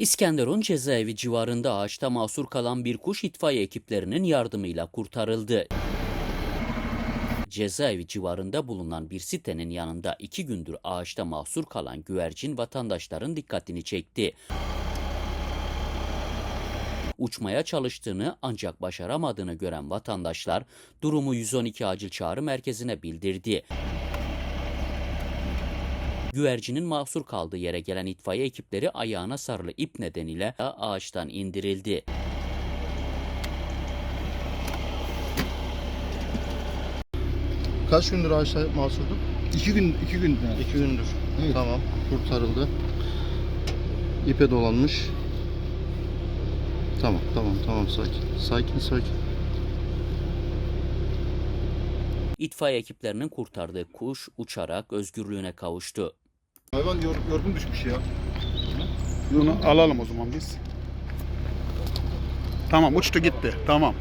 İskenderun cezaevi civarında ağaçta mahsur kalan bir kuş itfaiye ekiplerinin yardımıyla kurtarıldı. Cezaevi civarında bulunan bir sitenin yanında iki gündür ağaçta mahsur kalan güvercin vatandaşların dikkatini çekti. Uçmaya çalıştığını ancak başaramadığını gören vatandaşlar durumu 112 acil çağrı merkezine bildirdi. Güvercinin mahsur kaldığı yere gelen itfaiye ekipleri ayağına sarılı ip nedeniyle ağaçtan indirildi. Kaç gündür ağaçta mahsurduk? İki gün, iki gün. yani. İki gündür. Evet. Tamam. Kurtarıldı. İpe dolanmış. Tamam tamam tamam sakin. Sakin sakin. İtfaiye ekiplerinin kurtardığı kuş uçarak özgürlüğüne kavuştu. Hayvan yor, yorgun düşmüş ya. Bunu alalım o zaman biz. Tamam uçtu gitti. Tamam.